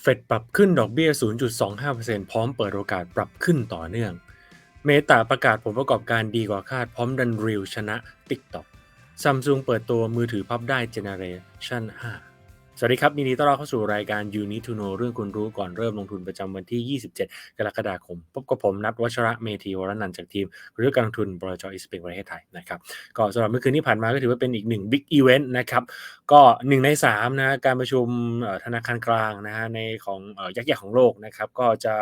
เฟดปรับขึ้นดอกเบี้ย 0.25%พร้อมเปิดโอกาสปรับขึ้นต่อเนื่อง เมตาประกาศผลประกอบการดีกว่าคาดพร้อมดันริวชนะ TikTok ซัมซุงเปิดตัวมือถือพับได้เจเนเรชั่น5 สวัสดีครับยินดีต้อนรับเข้าสู่รายการ You Need to Know เรื่องคุณรู้ก่อนเริ่มลงทุนประจำวันที่ 27 กรกฎาคม พบกับผมนัทวัชระเมธีวรนันท์จากทีมเรื่องการลงทุนบริจอิสเปกประเทศไทยนะครับก็สำหรับเมื่อคืนที่ผ่านมาก็ถือว่าเป็นอีกหนึ่งบิ๊กอีเวนต์นะครับ ก็หนึ่งในสามนะการประชุมธนาคารกลางนะฮะในของยักษ์ใหญ่ของโลกนะครับก็จะ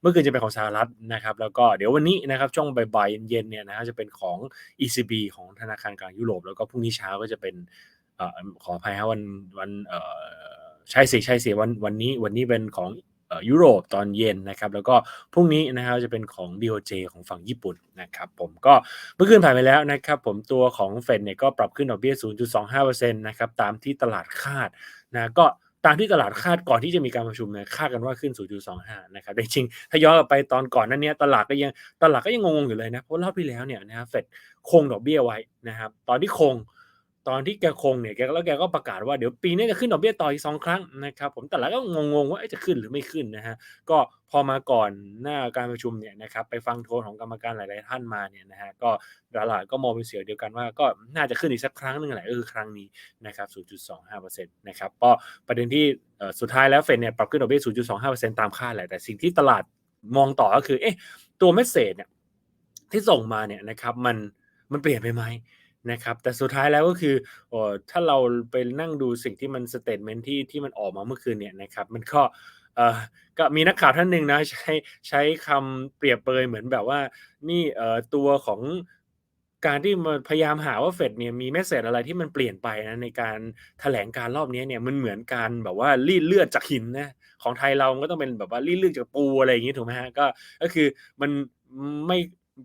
เมื่อคืนจะเป็นของสหรัฐนะครับแล้วก็เดี๋ยววันนี้นะครับช่วงบ่ายเย็นเนี่ยนะฮะจะเป็นของ ECB ของธนาคารกลางยุโรป แล้วก็พรุ่งนี้เช้าก็จะเป็น ขออภัยครับวันวันใช่สิใช่สิวันวันนี้วันนี้เป็นของยุโรปตอนเย็นนะครับ แล้วก็พรุ่งนี้นะครับจะเป็นของ DOJ ของฝั่งญี่ปุ่นนะครับ ผมก็เมื่อคืนผ่านไปแล้วนะครับ ผมตัวของเฟดเนี่ยก็ปรับขึ้นดอกเบี้ย 0.25%นะครับตามที่ตลาดคาดนะก็ตามที่ตลาดคาดก่อนที่จะมีการประชุมเนี่ยคาดกันว่าขึ้น 0.25 นะครับจริงถ้าย้อนกลับไปตอนก่อนนั้นเนี้ยตลาดก็ยังตลาดก็ยังงงอยู่เลยนะเพราะรอบที่แล้วเนี่ยนะเฟดคงดอกเบี้ยไว้นะครับ ตอนที่คง ตอนที่แกคงเนี่ยแกแล้วแกก็ประกาศว่าเดี๋ยวปีนี้จะขึ้นดอกเบี้ยต่ออีกสองครั้งนะครับผมแต่ละก็งงๆว่าจะขึ้นหรือไม่ขึ้นนะฮะก็พอมาก่อนหน้าการประชุมเนี่ยนะครับไปฟังโทนของกรรมการหลาย ๆ ท่านมาเนี่ยนะฮะก็ตลาดก็มองเป็นเสียงเดียวกันว่าก็น่าจะขึ้นอีกสักครั้งหนึ่งแหละก็คือครั้งนี้นะครับ 0.25%นะครับก็ประเด็นที่สุดท้ายแล้วเฟดเนี่ยปรับขึ้นดอกเบี้ย 0.25%ตามคาดแหละแต่สิ่งที่ตลาดมองต่อก็คือเอ๊ะตัวเมสเซจเนี่ยที่ส่งมาเนี่ยนะครับมันมันเปลี่ยนไปไหม นะครับแต่สุดท้ายแล้วก็คืออถ้าเราไปนั่งดูสิ่งที่มันสเตทเมนที่ที่มันออกมาเมื่อคืนเนี่ยนะครับมันก็เออก็มีนักข่าวท่านหนึ่งนะใช้ใช้คำเปรียบเปยเหมือนแบบว่านี่ตัวของการที่มาพยายามหาว่าเฟดเนี่ยมีเมสเซจอะไรที่มันเปลี่ยนไปนะในการแถลงการรอบนี้เนี่ยมันเหมือนการแบบว่ารีดเลือดจากหินนะของไทยเราก็ต้องเป็นแบบว่ารีดเลือดจากปูอะไรอย่างนี้ถูกไหมฮะก็ก็คือมันไม่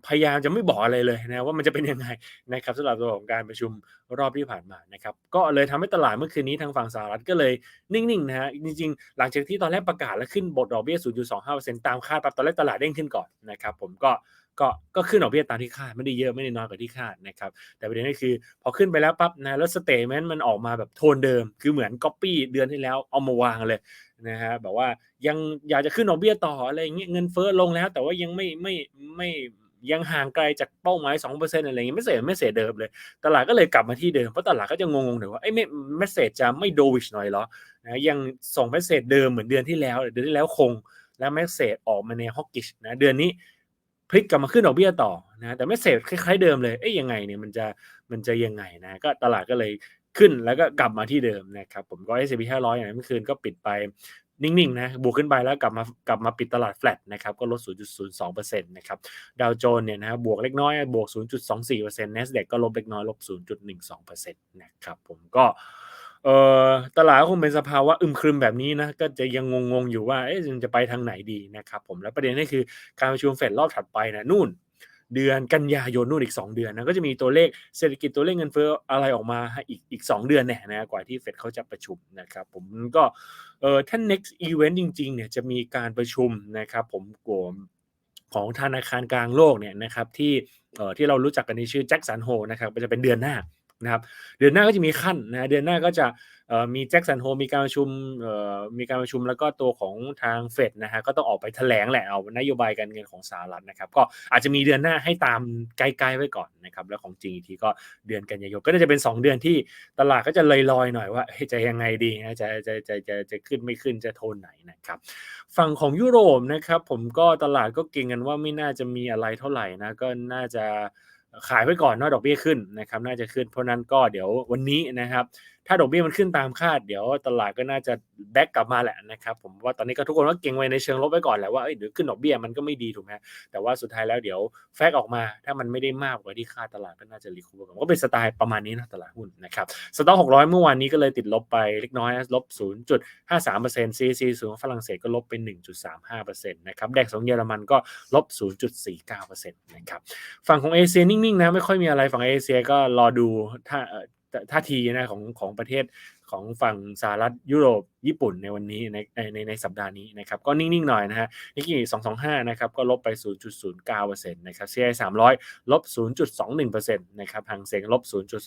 พยายามจะไม่บอกอะไรเลยนะว่ามันจะเป็นยังไงนะครับสำหรับตัวของการประชุมรอบที่ผ่านมานะครับก็เลยทำให้ตลาดเมื่อคืนนี้ทางฝั่งสหรัฐก็เลยนิ่งๆนะฮะจริงๆ หลังจากที่ตอนแรกประกาศแล้วขึ้นบทดอกเบี้ย 0.25%ตามคาดปั๊บตอนแรกตลาดเด้งขึ้นก่อนนะครับผมก็ก็ก็ขึ้นดอกเบี้ยตามที่คาดไม่ได้เยอะไม่ได้น้อยกว่าที่คาดนะครับแต่ประเด็นก็คือพอขึ้นไปแล้วปั๊บนะแล้วสเตทเมนต์มันออกมาแบบโทนเดิม คือเหมือนก๊อปปี้เดือนที่แล้วเอามาวางเลยนะฮะแบบว่ายังอยากจะขึ้นดอกเบี้ยต่ออะไรเงี้ยเงินเฟ้อลงแล้ว แต่ว่ายังไม่ไม่ไม่ ยังห่างไกลจากเป้าหมาย2%อะไรอย่างงี้ยไม่เสียไม่เสียเดิมเลย ตลาดก็เลยกลับมาที่เดิมเพราะตลาดก็จะงงๆเดี๋ยวว่าไอ้ไม่เมสเซจจะไม่โดวิชหน่อยเหรอนะยังส่งเมสเซจเดิมเหมือนเดือนที่แล้วเดือนที่แล้วคง แล้วเมสเซจออกมาในฮอกกิชนะเดือนนี้พลิกกลับมาขึ้นดอกเบี้ยต่อนะแต่เมสเซจคล้ายๆเดิมเลยเอ้ยยังไงเนี่ยมันจะมันจะยังไงนะก็ตลาดก็เลยขึ้นแล้วก็กลับมาที่เดิมนะครับผมก็ S&P 500อย่างเมื่อคืนก็ปิดไป นิ่งๆนะบวกขึ้นไปแล้วกลับมากลับมาปิดตลาดแฟลตนะครับก็ลด 0.02%นะครับดาวโจนเนี่ยนะบวกเล็กน้อยบวก 0.24% NASDAQ ก็ลบเล็กน้อยลบ 0.12%นะครับผมก็เอ่อตลาดคงเป็นสภาวะอึมครึมแบบนี้นะก็จะยังงงๆอยู่ว่าเอ๊ะจะไปทางไหนดีนะครับผมแล้วประเด็นนี่คือการประชุมเฟดรอบถัดไปนะนู่น เดือนกันยายนนู่นอีก 2 เดือนนะก็จะมีตัวเลขเศรษฐกิจตัวเลขเงินเฟ้ออะไรออกมาอีกอีก 2 เดือนเนี่ยนะกว่าที่เฟดเขาจะประชุมนะครับผมก็เออท่าน next event จริงๆเนี่ยจะมีการประชุมนะครับผมกลุ่มของธนาคารกลางโลกเนี่ยนะครับที่เอ่อที่เรารู้จักกันในชื่อแจ็คสันโฮนะครับจะเป็นเดือนหน้านะครับเดือนหน้าก็จะมีขั้นนะเดือนหน้าก็จะ มีแจ็คสันโฮมีการประชุมมีการประชุมแล้วก็ตัวของทางเฟดนะฮะก็ต้องออกไปแถลงแหละเอานโยบายการเงินของสหรัฐนะครับ ก็อาจจะมีเดือนหน้าให้ตามใกล้ๆไว้ก่อนนะครับ แล้วของจริงทีก็เดือนกันยายนก็จะเป็น 2 เดือนที่ตลาดก็จะลอยๆหน่อยว่าจะยังไงดีนะจะจะจะจะจะขึ้นไม่ขึ้นจะโทนไหนนะครับ ฝั่งของยุโรปนะครับผมก็ตลาดก็เก่งกันว่าไม่น่าจะมีอะไรเท่าไหร่นะก็น่าจะขายไว้ก่อนนอกดอกเบี้ยขึ้นนะครับ น่าจะขึ้นเพราะนั้นก็เดี๋ยววันนี้นะครับถ้าดอกเบี้ยมันขึ้นตามคาดเดี๋ยวตลาดก็น่าจะแบ็กกลับมาแหละนะครับผมว่าตอนนี้ก็ทุกคนก็เก่งไว้ในเชิงลบไว้ก่อนแหละว่าเดี๋ยวขึ้นดอกเบี้ยมันก็ไม่ดีถูกไหมแต่ว่าสุดท้ายแล้วเดี๋ยวแฟกออกมา ถ้ามันไม่ได้มากกว่าที่คาดตลาดก็น่าจะรีคูเวอร์ก็เป็นสไตล์ประมาณนี้นะตลาดหุ้นนะครับสต็อกหกร้อยเมื่อวานนี้ก็เลยติดลบไปเล็กน้อยลบ0.53% CAC สูงฝรั่งเศสก็ลบไป1.35%นะครับแดกของเยอรมันก็ลบ0.49%นะครับฝั่งของเอเชียนิ่งๆนะไม่ค่อยมีอะไรฝั่งเอเชียก็รอดูถ้า ท่าทีนะของของประเทศของฝั่งสหรัฐยุโรปญี่ปุ่นในวันนี้ในในในสัปดาห์นี้นะครับก็นิ่ง ๆ หน่อยนะฮะนิกกี้225 นะครับก็ลบไป 0.09%นะครับ CI 300 ลบ 0.21%นะครับหางเสงลบ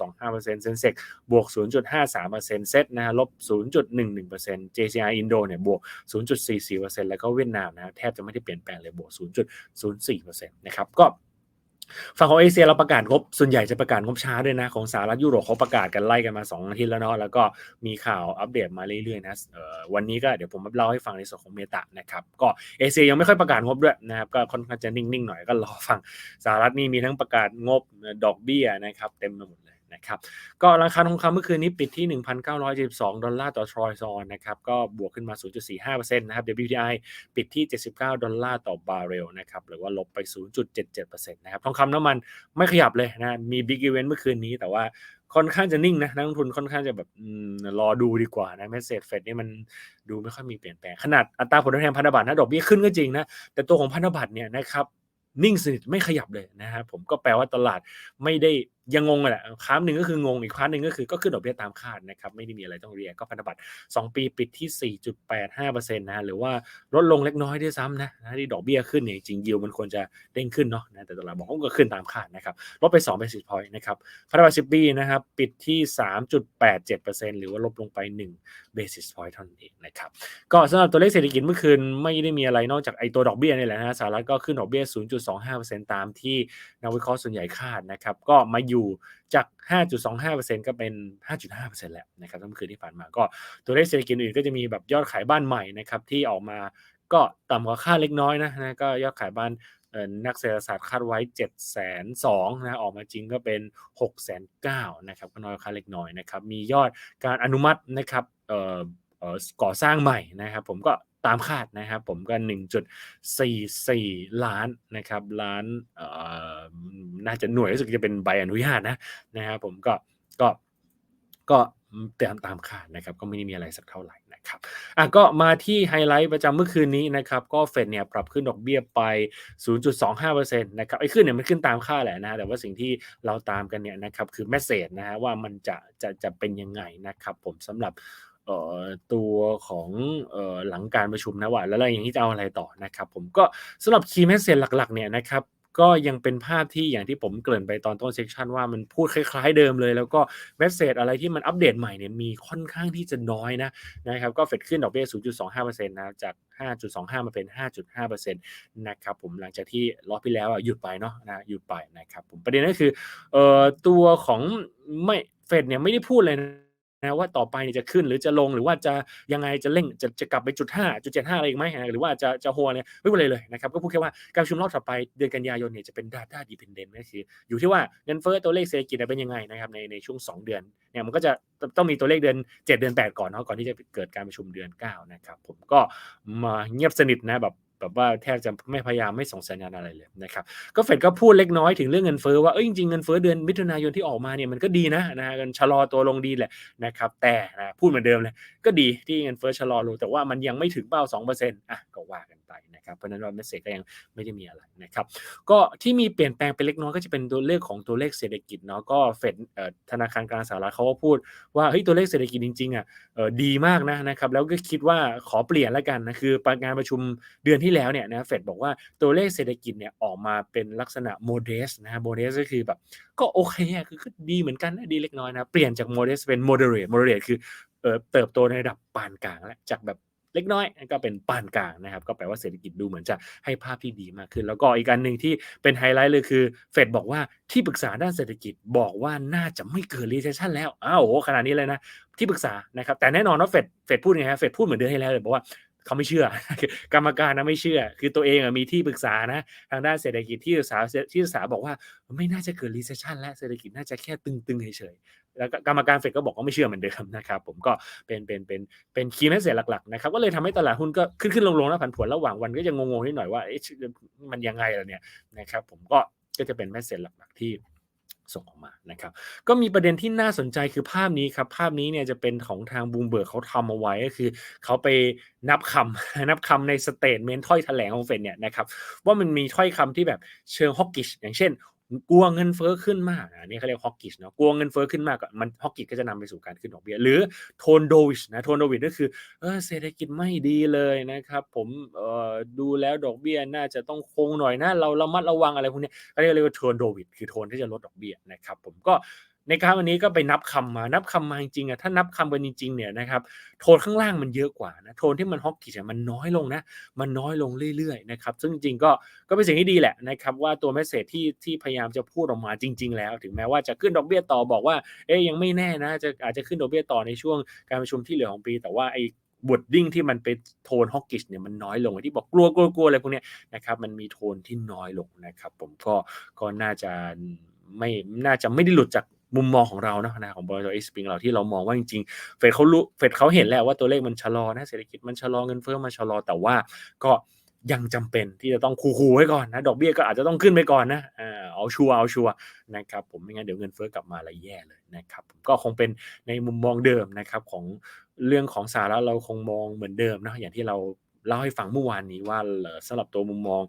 0.25%เซนเซกบวก 0.53%เซตนะฮะลบ 0.11% JCI อินโดเนี่ยบวก 0.44%แล้วก็เวียดนามนะแทบจะไม่ได้เปลี่ยนแปลงเลยบวก 0.04%นะครับก็ ฝั่งของเอเชียเราประกาศงบส่วนใหญ่จะประกาศงบช้าด้วยนะ ของสหรัฐยุโรปเขาประกาศกันไล่กันมา2อาทิตย์แล้วเนาะแล้วก็มีข่าวอัปเดตมาเรื่อยๆนะวันนี้ก็เดี๋ยวผมเล่าให้ฟังในส่วนของเมตานะครับก็เอเชียยังไม่ค่อยประกาศงบด้วยนะครับก็ค่อนข้างจะนิ่งๆหน่อยก็รอฟังสหรัฐนี่มีทั้งประกาศงบดอกเบี้ยนะครับเต็มไปหมดเลย นะครับก็ราคาทองคำเมื่อคืนนี้ปิดที่ 1,972 ดอลลาร์ต่อทรอยซอนนะครับก็บวกขึ้นมา 0.45%นะครับ WTI ปิดที่ 79 ดอลลาร์ต่อบาร์เรลนะครับหรือว่าลบไป 0.77%นะครับทองคำน้ำมันไม่ขยับเลยนะมีบิ๊กอีเวนต์เมื่อคืนนี้แต่ว่าค่อนข้างจะนิ่งนะนักลงทุนค่อนข้างจะแบบรอดูดีกว่านะเมสเซจเฟดนี่มันดูไม่ค่อยมีเปลี่ยนแปลงขนาดอัตราผลตอบแทนพันธบัตรนะดอกเบี้ยขึ้นก็จริงนะแต่ตัวของพันธบัตรเนี่ยนะครับนิ่งสนิทไม่ขยับเลยนะครับผมก็แปลว่าตลาดไม่ได้ยังงงแหละครั้งหนึ่งก็คืองงอีกครั้งหนึ่งก็คือก็ขึ้นดอกเบี้ยตามคาดนะครับไม่ได้มีอะไรต้องเรียกก็พันธบัตร2 ปีปิดที่ 4.85%นะหรือว่าลดลงเล็กน้อยด้วยซ้ำนะนะที่ดอกเบี้ยขึ้นเนี่ยจริงยิวมันควรจะเด้งขึ้นเนาะนะแต่ตลาดบอกว่าก็ขึ้นตามคาดนะครับลดไป2 basis point นะครับพันธบัตร10 ปีนะครับปิดที่ 3.87%หรือว่าลบลงไป 1 basis point เท่านั้นเองนะครับก็สำหรับตัวเลขเศรษฐกิจเมื่อคืนไม่ได้มีอะไรนอกจากไอตัวดอกเบี้ยนี่แหละนะสหรัฐก็ขึ้นดอกเบี้ย 0.25%ตามที่นักวิเคราะห์ส่วนใหญ่คาดนะครับก็มาอยจาก 5.25%ก็เป็น 5.5%แล้วนะครับเมื่อคืนที่ผ่านมาก็ตัวเลขเศรษฐกิจอื่นก็จะมีแบบยอดขายบ้านใหม่นะครับที่ออกมาก็ต่ำกว่าคาดเล็กน้อยนะนะก็ยอดขายบ้านนักเศรษฐศาสตร์คาดไว้ 7 2 0 0 0นะออกมาจริงก็เป็น 6 9 0 0 0นะครับก็น้อยค่าเล็กน้อยนะครับมียอดการอนุมัตินะครับก่อสร้างใหม่นะครับผมก็ ตามคาดนะครับ ผมก็ 1.44 ล้านนะครับ ล้านน่าจะหน่วยรู้สึกจะเป็นใบอนุญาตนะนะครับผมก็ก็ก็เตามตามคาดนะครับ ก็ไม่ได้มีอะไรสักเท่าไหร่นะครับอะก็มาที่ไฮไลท์ประจำเมื่อคืนนี้นะครับ ก็เฟดเนี่ยปรับขึ้นดอกเบี้ยไป 0.25%นะครับไอ้ขึ้นเนี่ยมันขึ้นตามค่าแหละนะแต่ว่าสิ่งที่เราตามกันเนี่ยนะครับคือแมสเซจนะฮะว่ามันจะจะจะเป็นยังไงนะครับ ผมสำหรับ ตัวของหลังการประชุมนะว่าแล้วเราอย่างที่จะเอาอะไรต่อนะครับ ผมก็สำหรับคีย์แมสเซจหลักๆเนี่ยนะครับก็ยังเป็นภาพที่อย่างที่ผมเกริ่นไปตอนต้นเซสชันว่ามันพูดคล้ายๆเดิมเลย แล้วก็เมสเซจอะไรที่มันอัปเดตใหม่เนี่ยมีค่อนข้างที่จะน้อยนะนะครับก็เฟดขึ้นดอกเบี้ย 0.25%นะจาก 5.25 มาเป็น 5.5%นะครับผมหลังจากที่รอบที่แล้วหยุดไปเนาะนะหยุดไปนะครับผมประเด็นก็คือเอ่อตัวของไม่เฟดเนี่ยไม่ได้พูดเลยนะ นะว่าต่อไปเนี่ยจะขึ้นหรือจะลงหรือว่าจะยังไงจะเร่งจะจะกลับไปจุดห้าจุดเจ็ดห้าอะไรอีกไหมหรือว่าจะจะโฮเนี่ยไม่เป็นไรเลยนะครับก็พูดแค่ว่าการประชุมรอบต่อไปเดือนกันยายนเนี่ยจะเป็น data dependent ก็คืออยู่ที่ว่าเงินเฟ้อตัวเลขเศรษฐกิจเป็นยังไงนะครับในในช่วง 2 เดือนเนี่ยมันก็จะต้องมีตัวเลขเดือน 7 เดือน 8 ก่อนเนาะก่อนที่จะเกิดการประชุมเดือน 9 นะครับผมก็มาเงียบสนิทนะแบบ แบบว่าแทบจะไม่พยายามไม่ส่งสัญญาณอะไรเลยนะครับก็เฟดก็พูดเล็กน้อยถึงเรื่องเงินเฟ้อว่าเอ้ยจริงๆเงินเฟ้อเดือนมิถุนายนที่ออกมาเนี่ยมันก็ดีนะนะกันชะลอตัวลงดีแหละนะครับแต่นะพูดเหมือนเดิมเลยก็ดีที่เงินเฟ้อชะลอลงแต่ว่ามันยังไม่ถึงเป้า2%อะก็ว่ากันไปนะครับเพราะนั้นว่าเมสเซจก็ยังไม่ได้มีอะไรนะครับก็ที่มีเปลี่ยนแปลงไปเล็กน้อยก็จะเป็นตัวเลขของตัวเลขเศรษฐกิจเนาะก็เฟดธนาคารกลางสหรัฐเขาก็พูดว่าเฮ้ยตัวเลขเศรษฐกิจจริงๆอะดีมากนะนะครับแล้วก็คิดว่าขอเปลี่ยนแล้วกันนะคือการประชุมเดือนที่แล้วเนี่ยนะเฟดบอกว่าตัวเลขเศรษฐกิจเนี่ยออกมาเป็นลักษณะโมเดสนะฮะโมเดสก็คือแบบก็โอเคอะคือก็ดีเหมือนกันดีเล็กน้อยนะเปลี่ยนจากโมเดสเป็นโมเดเรตโมเดเรตคือเติบโตในระดับปานกลางแล้วจากแบบเล็กน้อยก็เป็นปานกลางนะครับ ก็แปลว่าเศรษฐกิจดูเหมือนจะให้ภาพที่ดีมากขึ้น แล้วก็อีกการหนึ่งที่เป็นไฮไลท์เลยคือเฟดบอกว่าที่ปรึกษาด้านเศรษฐกิจบอกว่าน่าจะไม่เกิดรีเซชชันแล้วอ้าวโหขนาดนี้เลยนะที่ปรึกษานะครับแต่แน่นอนว่าเฟดเฟดพูดไงฮะเฟดพูดเหมือนเดิมให้แล้วเลยบอกว่า เขาไม่เชื่อ กรรมการนะไม่เชื่อ คือตัวเองมีที่ปรึกษานะ ทางด้านเศรษฐกิจที่ปรึกษาที่ปรึกษาบอกว่าไม่น่าจะเกิดรีเซชชันและเศรษฐกิจน่าจะแค่ตึงๆเฉยๆแล้วกรรมการเฟดก็บอกว่าไม่เชื่อเหมือนเดิมนะครับ ผมก็เป็นเป็นเป็นเป็นคีย์แมสเซจหลักๆนะครับก็เลยทำให้ตลาดหุ้นก็ขึ้นขึ้นลงๆแล้วผันผวนระหว่างวันก็จะงงๆนิดหน่อยว่ามันยังไงล่ะเนี่ยนะครับ ผมก็ก็จะเป็นแมสเซจหลักๆที่ ส่งออกมานะครับ ก็มีประเด็นที่น่าสนใจคือภาพนี้ครับ ภาพนี้เนี่ยจะเป็นของทางบูมเบิร์กเขาทำเอาไว้ก็คือเขาไปนับคำนับคำในสเตทเมนต์ถ้อยแถลงของเฟดเนี่ยนะครับ ว่ามันมีถ้อยคำที่แบบเชิงฮอกกิชอย่างเช่น กลัวเงินเฟ้อขึ้นมากอันนี้เขาเรียกฮอกกิชเนาะกลัวเงินเฟ้อขึ้นมากก็มันฮอกกิชก็จะนำไปสู่การขึ้นดอกเบี้ยหรือโทนโดวิชนะโทนโดวิชก็คือเออเศรษฐกิจไม่ดีเลยนะครับผมเอ่อดูแล้วดอกเบี้ยน่าจะต้องคงหน่อยนะเราระมัดระวังอะไรพวกนี้ก็เรียกว่าโทนโดวิชคือโทนที่จะลดดอกเบี้ยนะครับผมก็ ในการวันนี้ก็ไปนับคำมา นับคำมาจริงๆอะถ้านับคำกันจริงๆเนี่ยนะครับโทนข้างล่างมันเยอะกว่านะโทนที่มันฮอกกิชมันน้อยลงนะ มันน้อยลงเรื่อยๆนะครับซึ่งจริงๆก็ก็เป็นสิ่งที่ดีแหละนะครับว่าตัวเมสเซจที่ที่พยายามจะพูดออกมาจริง ๆ แล้ว ถึงแม้ว่าจะขึ้นดอกเบี้ยต่อบอกว่าเอ๊ยยังไม่แน่นะจะอาจจะขึ้นดอกเบี้ยต่อในช่วงการประชุมที่เหลือของปี แต่ว่าไอ้บทดิ้งที่มันเป็นโทนฮอกกิชเนี่ยมันน้อยลงที่บอกกลัวกลัวกลัวอะไรพวกนี้นะครับมันมีโทนที่น้อยลงนะครับ ผมก็ก็น่าจะไม่น่าจะไม่ได้หลุดจาก มุมมองของเราเนาะนะของบริษัทเอสปริงเราที่เรามองว่าจริงๆเฟดเขารู้เฟดเขาเห็นแล้วว่าตัวเลขมันชะลอนะเศรษฐกิจมันชะลอเงินเฟ้อมันชะลอแต่ว่าก็ยังจำเป็นที่จะต้องคูๆไว้ก่อนนะดอกเบี้ยก็อาจจะต้องขึ้นไปก่อนนะเอาชัวร์เอาชัวร์นะครับผมไม่งั้นเดี๋ยวเงินเฟ้อกลับมาอะไรแย่เลยนะครับก็คงเป็นในมุมมองเดิมนะครับของเรื่องของสาระเราคงมองเหมือนเดิมนะอย่างที่เราเล่าให้ฟังเมื่อวานนี้ว่าสำหรับตัวมุมมอง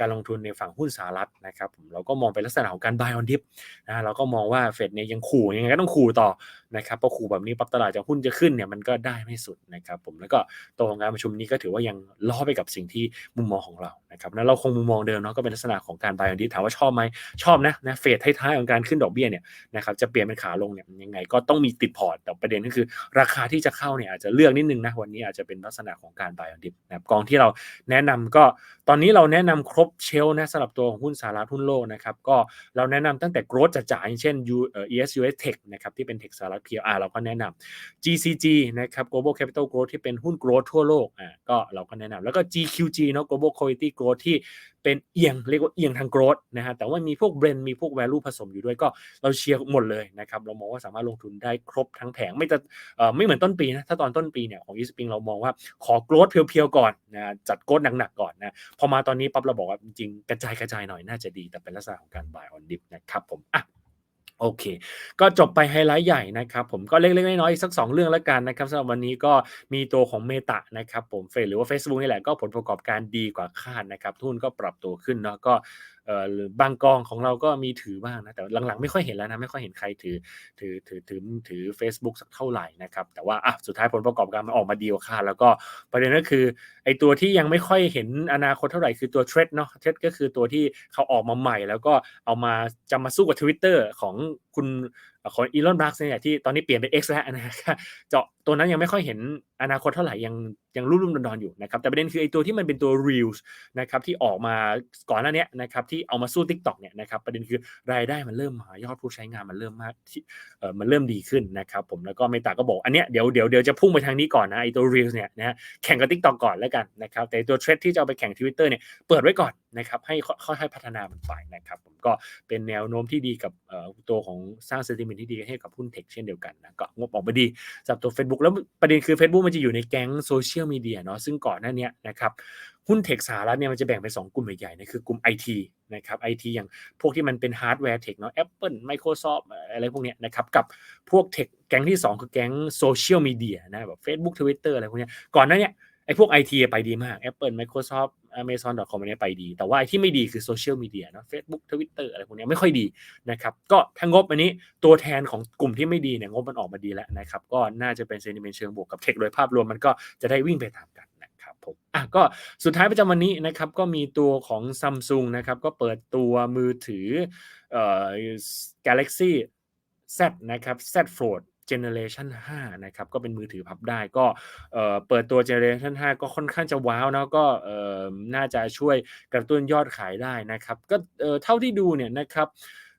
การลงทุนในฝั่งหุ้นสหรัฐนะครับผมเราก็มองเป็นลักษณะของการ buy on dip นะเราก็มองว่าเฟดเนี่ยยังขู่ยังไงก็ต้องขู่ต่อนะครับพอขู่แบบนี้ปั๊บตลาดจะหุ้นจะขึ้นเนี่ยมันก็ได้ไม่สุดนะครับผมแล้วก็ตัวของการประชุมนี้ก็ถือว่ายังล้อไปกับสิ่งที่มุมมองของเรานะครับนั้นเราคงมุมมองเดิมเนาะก็เป็นลักษณะของการ buy on dip ถามว่าชอบไหมชอบนะนะเฟดท้ายๆของการขึ้นดอกเบี้ยเนี่ยนะครับจะเปลี่ยนเป็นขาลงเนี่ยยังไงก็ต้องมีติดพอร์ตแต่ประเด็นก็คือ ราคาที่จะเข้าเนี่ยอาจจะเลือกนิดนึงนะวันนี้อาจจะเป็นลักษณะของการ buy on dip นะครับกองที่เราแนะนำก็ตอนนี้เราแนะนำครบบเชลนะสำหรับตัวของหุ้นสหรัฐหุ้นโลกนะครับก็เราแนะนำตั้งแต่ growth จ๋าๆอย่างเช่น U เอ่อ ES US Tech นะครับที่เป็น Tech สหรัฐ PR เราก็แนะนำ GCG นะครับ Global Capital Growth ที่เป็นหุ้น growth ทั่วโลกอ่าก็เราก็แนะนำแล้วก็ GQG เนาะ Global Quality Growth ที่เป็นเอียงเรียกว่าเอียงทาง growth นะฮะแต่ว่ามีพวกเบรนมีพวก value ผสมอยู่ด้วยก็เราเชียร์หมดเลยนะครับเรามองว่าสามารถลงทุนได้ครบทั้งแผงไม่จะเอ่อไม่เหมือนต้นปีนะถ้าตอนต้นปีเนี่ยของ e s p i n g เรามองว่าขอ growth เพียวๆก่อนนะจัด growth หนักๆก่อนนะพอมาตอนนี้ปั๊บเราบอกว่าจริงกระจายกระจายหน่อยน่าจะดีแต่เป็นลักษณะของการ buy on dip นะครับผมอะโอเค ก็จบไปไฮไลท์ใหญ่นะครับผมก็เล็กๆน้อยๆอีกสัก 2 เรื่องแล้วกันนะครับสำหรับวันนี้ก็มีตัวของเมตานะครับผมเฟซหรือว่า Facebook นี่แหละก็ผลประกอบการดีกว่าคาดนะครับทุนก็ปรับตัวขึ้นเนาะก็ หรือบางกองของเราก็มีถือบ้างนะแต่หลังๆไม่ค่อยเห็นแล้วนะไม่ค่อยเห็นใครถือถือถือถือถือ Facebook สักเท่าไหร่นะครับแต่ว่าอะสุดท้ายผลประกอบการมันออกมาดีกว่าคาดแล้วก็ประเด็นก็คือไอตัวที่ยังไม่ค่อยเห็นอนาคตเท่าไหร่คือตัวเทรดเนาะเทรดก็คือตัวที่เขาออกมาใหม่ แล้วก็เอามาจะมาสู้กับ Twitter ของคุณ ของอีลอนบัคเนี่ยที่ตอนนี้เปลี่ยนเป็น X แล้วนะครับเจาะตัวนั้นยังไม่ค่อยเห็นอนาคตเท่าไหร่ยังยังรุ่มๆดอนๆอยู่นะครับแต่ประเด็นคือไอ้ตัวที่มันเป็นตัว reels นะครับที่ออกมาก่อนหน้านี้นะครับที่เอามาสู้ TikTok เนี่ยนะครับประเด็นคือรายได้มันเริ่มมายอดผู้ใช้งานมันเริ่มมากเออมันเริ่มดีขึ้นนะครับผมแล้วก็เมตาก็บอกอันเนี้ยเดี๋ยวเดี๋ยวเดี๋ยวจะพุ่งไปทางนี้ก่อนนะไอ้ตัว reels เนี่ยนะแข่งกับ TikTok ก่อนแล้วกันนะครับแต่ตัวเทรดที่จะเอาไปแข่ง Twitter เนี่ยเปิดไว้ก่อน นะครับให้ค่อยๆพัฒนามันไปนะครับผมก็เป็นแนวโน้มที่ดีกับตัวของสร้าง sentiment ที่ดีให้กับหุ้นเทคเช่นเดียวกันนะก็งบออกมาดีสำหรับตัว Facebook แล้วประเด็นคือ Facebook มันจะอยู่ในแก๊งโซเชียลมีเดียเนาะซึ่งก่อนหน้านี้นะครับหุ้นเทคสหรัฐเนี่ยมันจะแบ่งเป็น 2 กลุ่มใหญ่ๆนะคือกลุ่ม IT นะครับ IT อย่างพวกที่มันเป็นฮาร์ดแวร์เทคเนาะ Apple Microsoft อะไรพวกเนี้ยนะครับกับพวกเทคแก๊งที่ 2 คือแก๊งโซเชียลมีเดียนะแบบ Facebook Twitter อะไรพวกเนี้ยก่อนหน้านี้ไอ้พวก IT ไปดีมาก Apple Microsoft Amazon.com อันนี้ไปดี แต่ว่าไอที่ไม่ดีคือโซเชียลมีเดียเนาะ Facebook Twitter อะไรพวกนี้ไม่ค่อยดีนะครับก็ทั้งงบอันนี้ตัวแทนของกลุ่มที่ไม่ดีเนี่ยงบมันออกมาดีแล้วนะครับก็น่าจะเป็นเซนิเมนต์เชิงบวกกับเทคโดยภาพรวมมันก็จะได้วิ่งไปตามกันนะครับผมอะก็สุดท้ายประจำวันนี้นะครับก็มีตัวของ Samsung นะครับก็เปิดตัวมือถือเอ่อ Galaxy Z นะครับ Z Fold Generation 5 นะครับ ก็เป็นมือถือพับได้ก็เปิดตัว Generation 5 ก็ค่อนข้างจะว้าวนะก็น่าจะช่วยกระตุ้นยอดขายได้นะครับ ก็เท่าที่ดูเนี่ยนะครับ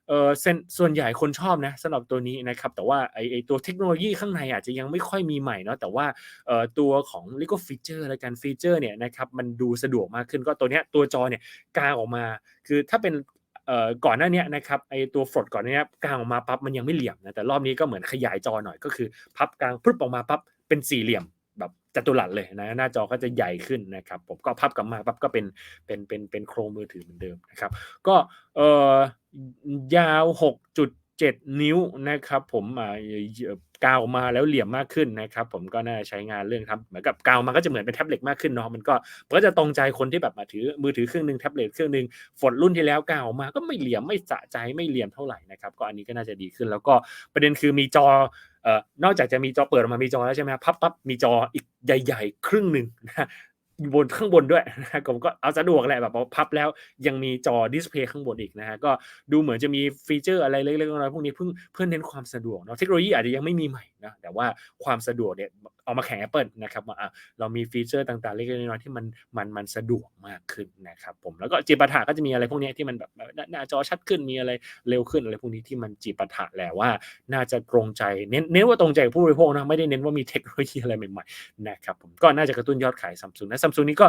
เออส่วนใหญ่คนชอบนะสำหรับตัวนี้นะครับ แต่ว่าไอไอตัวเทคโนโลยีข้างในอาจจะยังไม่ค่อยมีใหม่เนาะแต่ว่าเออตัวของลิโกฟีเจอร์และการฟีเจอร์เนี่ยนะครับมันดูสะดวกมากขึ้นก็ตัวเนี้ยตัวจอเนี่ยกางออกมา คือถ้าเป็น ก่อนหน้านี้นะครับไอตัวฟลดก่อนนี้กลางออกมาปั๊บมันยังไม่เหลี่ยมนะแต่รอบนี้ก็เหมือนขยายจอหน่อยก็คือ พับกลางพึ่บออกมาปั๊บเป็นสี่เหลี่ยมแบบจัตุรัสเลยนะหน้าจอก็จะใหญ่ขึ้นนะครับ ผมก็พับกลับมาปั๊บก็เป็นเป็นเป็นเป็นโครงมือถือเหมือนเดิมนะครับ ก็เอ่อยาว6จุด7นิ้วนะครับ ผมอ่า กาวมาแล้วเหลี่ยมมากขึ้นนะครับผมก็น่าใช้งานเรื่องทำเหมือนกับกาวมาก็จะเหมือนเป็นแท็บเล็ตมากขึ้นเนาะมันก็ก็จะตรงใจคนที่แบบมาถือมือถือเครื่องนึงแท็บเล็ตเครื่องนึงฝนรุ่นที่แล้วกาวมาก็ไม่เหลี่ยมไม่สะใจไม่เหลี่ยมเท่าไหร่นะครับก็อันนี้ก็น่าจะดีขึ้น แล้วก็ประเด็นคือมีจอเอ่อนอกจากจะมีจอเปิดออกมามีจอแล้วใช่ไหมพับปั๊บมีจออีกใหญ่ ๆ ครึ่งหนึ่งนะ บนข้างบนด้วยนะผมก็เอาสะดวกแหละแบบพับแล้วยังมีจอดิสเพย์ข้างบนอีกนะฮะก็ดูเหมือนจะมีฟีเจอร์อะไรเล็กๆน้อยๆพวกนี้เพิ่งเพื่อเน้นความสะดวกเนาะเทคโนโลยีอาจจะยังไม่มีใหม่นะแต่ว่าความสะดวกเนี่ยเอามาแข่ง Apple นะครับว่าเรามีฟีเจอร์ต่างๆเล็กๆน้อยๆที่มันมันมันสะดวกมากขึ้นนะครับผมแล้วก็จีปาถะก็จะมีอะไรพวกนี้ที่มันแบบหน้าจอชัดขึ้นมีอะไรเร็วขึ้นอะไรพวกนี้ที่มันจีปาถะแหละว่า น่าจะตรงใจเน้นเน้นว่าตรงใจผู้บริโภคนะไม่ได้เน้นว่ามีเทคโนโลยีอะไรใหม่ๆนะครับผมก็น่าจะกระตุ้นยอดขายซัมซุงนะซัมซุงนี้ก็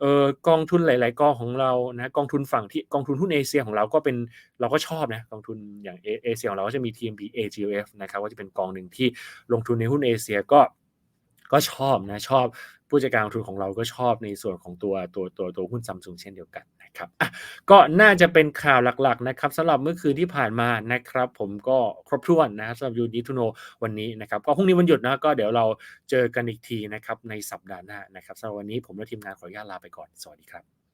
เออกองทุนหลาย ๆกองของเรานะกองทุนฝั่งที่กองทุนหุ้นเอเชียของเราก็เป็นเราก็ชอบนะกองทุนอย่างเอเชียของเราก็จะมี TMB AGF นะครับก็จะเป็นกองหนึ่งที่ลงทุนในหุ้นเอเชียก็ ก็ชอบนะชอบผู้จัดการลงทุนของเราก็ชอบในส่วนของตัวตัวตัวตัวหุ้นซัมซุงเช่นเดียวกันนะครับก็น่าจะเป็นข่าวหลักๆนะครับสำหรับเมื่อคืนที่ผ่านมานะครับ ผมก็ครบถ้วนนะครับสำหรับยูนิทูโนวันนี้นะครับก็พรุ่งนี้วันหยุดนะก็เดี๋ยวเราเจอกันอีกทีนะครับในสัปดาห์หน้านะครับสำหรับวันนี้ผมและทีมงานขออนุญาตลาไปก่อน สวัสดีครับ